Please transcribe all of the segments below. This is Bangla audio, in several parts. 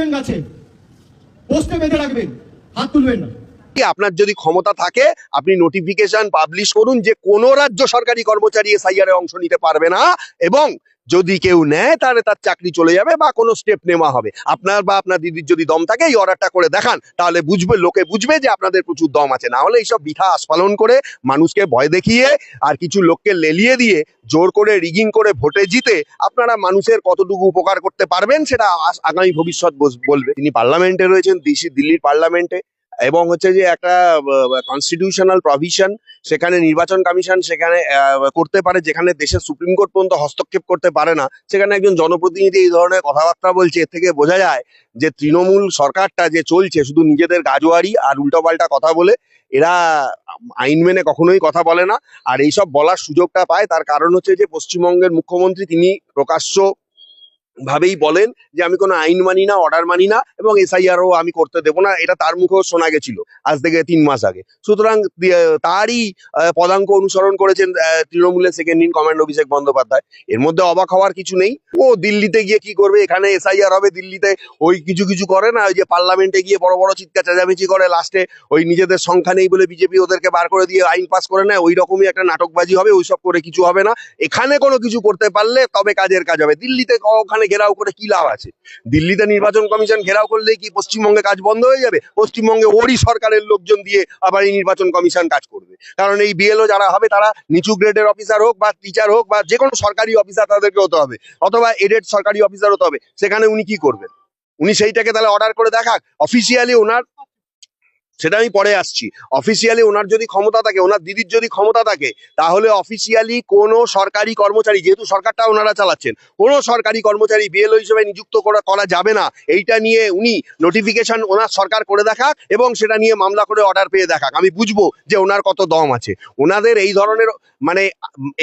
তুলবেন গাছে। পোস্টে বেঁধে রাখবেন, হাত তুলবেন না। আপনার যদি ক্ষমতা থাকে, আপনি নোটিফিকেশন পাবলিশ করুন যে কোন রাজ্য সরকারি কর্মচারী এসআইআর এ অংশ নিতে পারবে না এবং যদি কেউ নেয়, তাহলে তার চাকরি চলে যাবে বা কোনো স্টেপ নেওয়া হবে। আপনার বা আপনার দিদির যদি দম থাকে, এই অর্ডারটা করে দেখান। তাহলে বুঝবে, লোকে বুঝবে যে আপনাদের প্রচুর দম আছে। না হলে এইসব বৃথা আস্ফালন করে মানুষকে ভয় দেখিয়ে আর কিছু লোককে লেলিয়ে দিয়ে, জোর করে রিগিং করে ভোটে জিতে আপনারা মানুষের কতটুকু উপকার করতে পারবেন, সেটা আগামী ভবিষ্যৎ বলবে। তিনি পার্লামেন্টে রয়েছেন দিল্লির পার্লামেন্টে। এবং হচ্ছে যে একটা কনস্টিটিউশনাল প্রভিশন সেখানে নির্বাচন কমিশন সেখানে করতে পারে, যেখানে দেশের সুপ্রিম কোর্ট পর্যন্ত হস্তক্ষেপ করতে পারে না। সেখানে একজন জনপ্রতিনিধি এই ধরনের কথাবার্তা বলছে, এর থেকে বোঝা যায় যে তৃণমূল সরকারটা যে চলছে, শুধু নিজেদের গাজোয়ারি আর উল্টোপাল্টা কথা বলে, এরা আইন মেনে কখনোই কথা বলে না। আর এইসব বলার সুযোগটা পায়, তার কারণ হচ্ছে যে পশ্চিমবঙ্গের মুখ্যমন্ত্রী, তিনি প্রকাশ্য ভাবেই বলেন যে আমি কোনো আইন মানি না অর্ডার মানি না এবং এসআইআরও আমি করতে দেবো না, এটা তার মুখেও শোনা গেছিল আজ থেকে তিন মাস আগে। সুতরাং তারই পদাঙ্ক অনুসরণ করেছেন তৃণমূলের second in command Abhishek Bandyopadhyay. এর মধ্যে অবাক হওয়ার কিছু নেই। ও দিল্লিতে গিয়ে কি করবে? এখানে এসআইআর হবে, দিল্লিতে ওই কিছু কিছু করে না, ওই যে পার্লামেন্টে গিয়ে বড় বড় চিৎকার চেঁচামেচি করে লাস্টে ওই নিজেদের সংখ্যা নেই বলে বিজেপি ওদেরকে বার করে দিয়ে আইন পাস করে নেয়, ওই রকমই একটা নাটকবাজি হবে, ওইসব করে কিছু হবে না। এখানে কোনো কিছু করতে পারলে তবে কাজের কাজ হবে। দিল্লিতে ওখানে ঘেরাও করে কি লাভ আছে? দিল্লিতে নির্বাচন কমিশন ঘেরাও করলে কি পশ্চিমবঙ্গে কাজ বন্ধ হয়ে যাবে? পশ্চিমবঙ্গে ওরই সরকারের লোকজন দিয়ে আবার এই নির্বাচন কমিশন কাজ করবে। কারণ এই বিএলও যারা হবে, তারা নিচু গ্রেডের অফিসার হোক বা টিচার হোক বা যে কোনো সরকারি অফিসার তাদেরকে হতে হবে। অথবা এডেড সরকারি অফিসার হতে হবে। সেখানে উনি কি করবেন? উনি সেইটাকে তাহলে অর্ডার করে দেখাক। অফিসিয়ালি ওনার সেটা আমি পরে আসছি। অফিসিয়ালি ওনার যদি ক্ষমতা থাকে, ওনার দিদির যদি ক্ষমতা থাকে, তাহলে অফিসিয়ালি কোনো সরকারি কর্মচারী, যেহেতু সরকারটা ওনারা চালাচ্ছেন, কোনো সরকারি কর্মচারী বিএলও হিসেবে নিযুক্ত করা করা যাবে না। এইটা নিয়ে উনি নোটিফিকেশন ওনার সরকার করে দেখাক এবং সেটা নিয়ে মামলা করে অর্ডার পেয়ে দেখাক। আমি বুঝব যে ওনার কত দম আছে। ওনাদের এই ধরনের মানে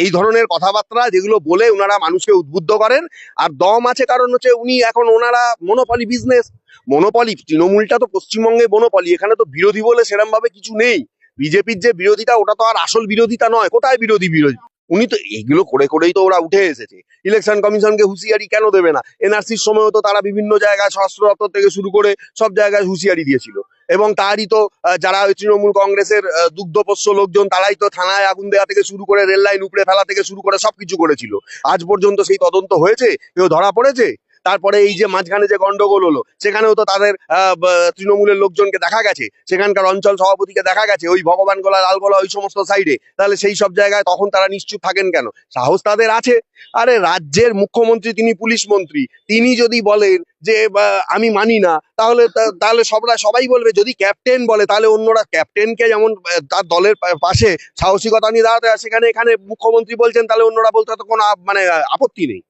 এই ধরনের কথাবার্তা যেগুলো বলে ওনারা মানুষকে উদ্বুদ্ধ করেন, আর দম আছে কারণ হচ্ছে উনি এখন ওনারা মনোপলি বিজনেস মনোপলি, তৃণমূলটা তো পশ্চিমবঙ্গে মনোপলি, এখানে তো বিরোধী বলে সেরকম ভাবে কিছু নেই। বিজেপির যে বিরোধিতা, ওটা তো আর আসল বিরোধিতা নয়। কোথায় বিরোধী বিরোধী? উনি তো এগুলো করে করেই তো ওরা উঠে এসেছে। ইলেকশন কমিশনকে হুঁশিয়ারি কেন দেবে না? এনআরসির সময়ও তো তারা বিভিন্ন জায়গায় স্বরাষ্ট্র দপ্তর থেকে শুরু করে সব জায়গায় হুঁশিয়ারি দিয়েছিল। এবং তারই তো যারা তৃণমূল কংগ্রেসের দুগ্ধপোষ্য লোকজন, তারাই তো থানায় আগুন দেওয়া থেকে শুরু করে রেল লাইন উপড়ে ফেলা থেকে শুরু করে সবকিছু করেছিল। আজ পর্যন্ত সেই তদন্ত হয়েছে? কেউ ধরা পড়েছে? তারপরে এই যে মাঝখানে যে গন্ডগোল হলো, সেখানেও তো তাদের তৃণমূলের লোকজনকে দেখা গেছে। সেখানকার অঞ্চল সভাপতিকে দেখা গেছে, ওই ভগবান গোলা লালগোলা ওই সমস্ত সাইডে তাহলে সেই সব জায়গায় তখন তারা নিশ্চুপ থাকেন কেন? সাহস তাদের আছে। আরে, রাজ্যের মুখ্যমন্ত্রী, তিনি পুলিশ মন্ত্রী। তিনি যদি বলেন যে আমি মানি না, তাহলে তাহলে সবরা, সবাই বলবে, যদি ক্যাপ্টেন বলে, তাহলে অন্যরা ক্যাপ্টেনকে যেমন তার দলের পাশে সাহসিকতা নিয়ে দাঁড়াতে সেখানে এখানে মুখ্যমন্ত্রী বলছেন, তাহলে অন্যরা বলতে তো কোনো মানে আপত্তি নেই।